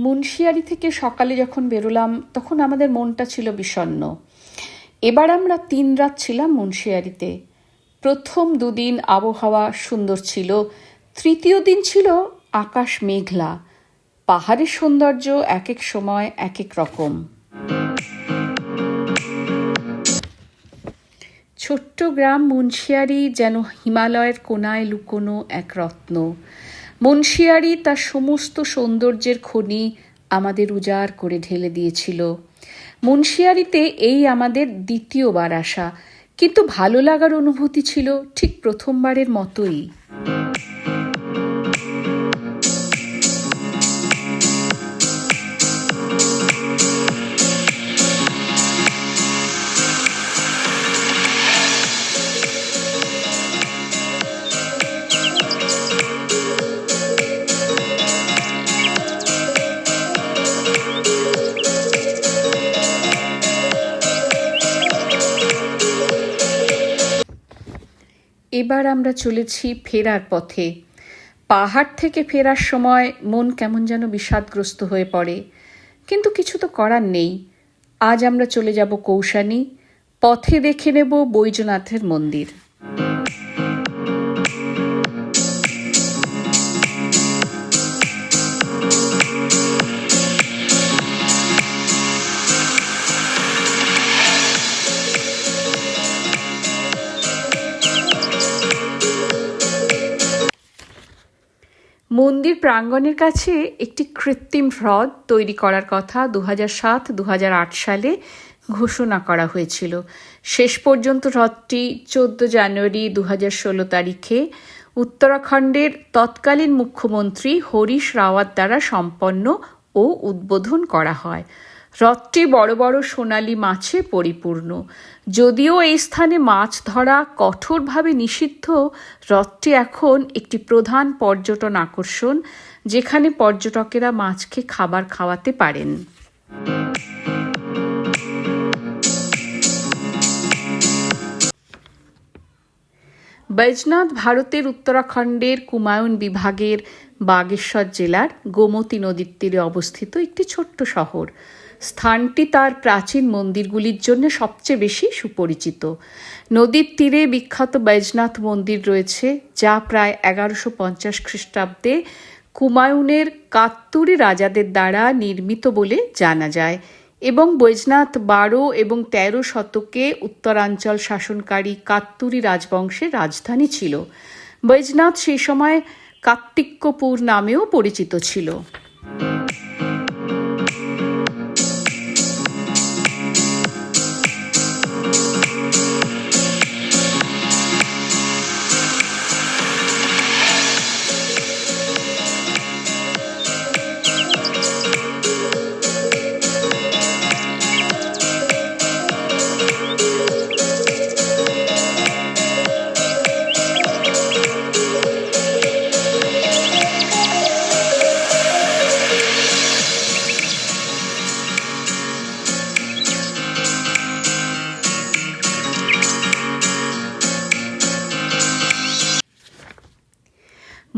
মুন্সিয়ারি থেকে সকালে যখন বেরোলাম, তখন আমাদের মনটা ছিল বিষণ্ণ। এবার আমরা তিন রাত ছিলাম মুন্সিয়ারিতে। প্রথম দুদিন আবহাওয়া সুন্দর ছিল, তৃতীয় দিন ছিল আকাশ মেঘলা। পাহাড়ের সৌন্দর্য এক এক সময়, এক এক রকম। ছোট্ট গ্রাম মুন্সিয়ারি যেন হিমালয়ের কোনায় লুকোনো এক রত্ন। মুন্সিয়ারি তার সমস্ত সৌন্দর্যের খনি আমাদের উজাড় করে ঢেলে দিয়েছিল। মুন্সিয়ারিতে এই আমাদের দ্বিতীয়বার আসা, কিন্তু ভালো লাগার অনুভূতি ছিল ঠিক প্রথমবারের মতোই। এবার আমরা চলেছি ফেরার পথে। পাহাড় থেকে ফেরার সময় মন কেমন যেন বিষাদগ্রস্ত হয়ে পড়ে। কিন্তু কিছু তো করার নেই। আজ আমরা চলে যাব কৌশানী, পথে দেখে নেব বৈজনাথের মন্দির। মন্দির প্রাঙ্গণের কাছে একটি কৃত্রিম হ্রদ তৈরি করার কথা দু সাত দু সালে ঘোষণা করা হয়েছিল। শেষ পর্যন্ত হ্রদটি চোদ্দ জানুয়ারি দু ষোলো তারিখে উত্তরাখণ্ডের তৎকালীন মুখ্যমন্ত্রী হরিশ রাওয়াত দ্বারা সম্পন্ন ও উদ্বোধন করা হয়। হ্রদটি বড় বড় সোনালি মাছে পরিপূর্ণ। যদিও এই স্থানে মাছ ধরা কঠোরভাবে নিষিদ্ধ হ্রদটি এখন একটি প্রধান পর্যটন আকর্ষণ, যেখানে পর্যটকেরা মাছকে খাবার খাওয়াতে পারেন। বৈজনাথ ভারতের উত্তরাখণ্ডের কুমায়ুন বিভাগের বাগেশ্বর জেলার গোমতী নদীর তীরে অবস্থিত একটি ছোট্ট শহর। স্থানটি তার প্রাচীন মন্দিরগুলির জন্য সবচেয়ে বেশি সুপরিচিত। নদীর তীরে বিখ্যাত বৈজনাথ মন্দির রয়েছে, যা প্রায় এগারোশো পঞ্চাশ খ্রিস্টাব্দে কুমায়ুনের কাত্তুরি রাজাদের দ্বারা নির্মিত বলে জানা যায় এবং বৈজনাথ বারো এবং তেরো শতকে উত্তরাঞ্চল শাসনকারী কাত্তুরি রাজবংশের রাজধানী ছিল। বৈজনাথ সেই সময় কার্তিক্যপুর নামেও পরিচিত ছিল।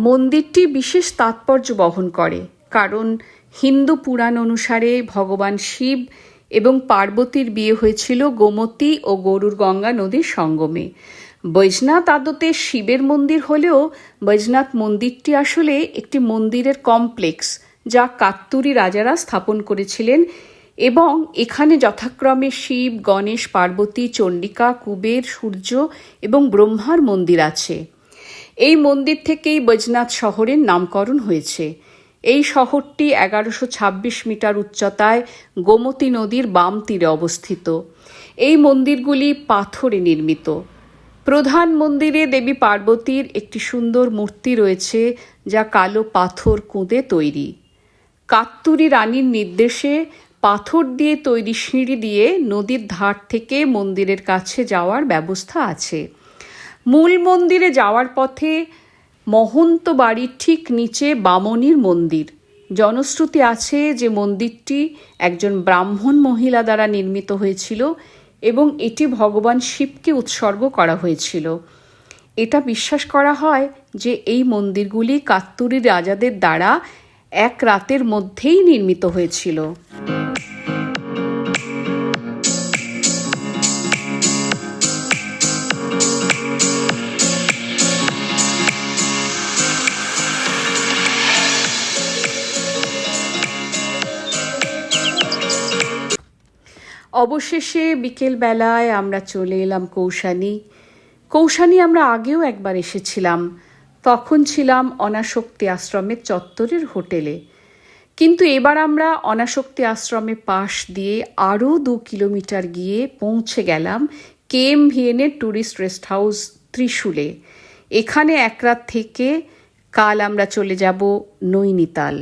মন্দিরটি বিশেষ তাৎপর্য বহন করে, কারণ হিন্দু পুরাণ অনুসারে ভগবান শিব এবং পার্বতীর বিয়ে হয়েছিল গোমতী ও গরুর গঙ্গা নদীর সঙ্গমে। বৈজনাথ আদতে শিবের মন্দির হলেও বৈজনাথ মন্দিরটি আসলে একটি মন্দিরের কমপ্লেক্স, যা কাত্তুরি রাজারা স্থাপন করেছিলেন এবং এখানে যথাক্রমে শিব, গণেশ, পার্বতী, চণ্ডিকা, কুবের, সূর্য এবং ব্রহ্মার মন্দির আছে। এই মন্দির থেকেই বৈজনাথ শহরের নামকরণ হয়েছে। এই শহরটি এগারোশো ছাব্বিশ মিটার উচ্চতায় গোমতী নদীর বাম তীরে অবস্থিত। এই মন্দিরগুলি পাথরে নির্মিত। প্রধান মন্দিরে দেবী পার্বতীর একটি সুন্দর মূর্তি রয়েছে, যা কালো পাথর কুঁদে তৈরি। কাত্তুরি রানীর নির্দেশে পাথর দিয়ে তৈরি সিঁড়ি দিয়ে নদীর ধার থেকে মন্দিরের কাছে যাওয়ার ব্যবস্থা আছে। মূল মন্দিরে যাওয়ার পথে মহন্ত বাড়ির ঠিক নিচে বামনির মন্দির। জনশ্রুতি আছে যে মন্দিরটি একজন ব্রাহ্মণ মহিলা দ্বারা নির্মিত হয়েছিল এবং এটি ভগবান শিবকে উৎসর্গ করা হয়েছিল। এটা বিশ্বাস করা হয় যে এই মন্দিরগুলি কাত্তুরি রাজাদের দ্বারা এক রাতের মধ্যেই নির্মিত হয়েছিল। অবশেষে বিকেলবেলায় আমরা চলে এলাম কৌশানী। কৌশানী আমরা আগেও একবার এসেছিলাম। তখন ছিলাম অনাসক্তি আশ্রমের চত্বরের হোটেলে। কিন্তু এবার আমরা অনাসক্তি আশ্রমে পাশ দিয়ে আরও দু কিলোমিটার গিয়ে পৌঁছে গেলাম কে এম ভিএনের ট্যুরিস্ট রেস্ট হাউস ত্রিশূলে। এখানে এক রাত থেকে কাল আমরা চলে যাব নৈনিতাল।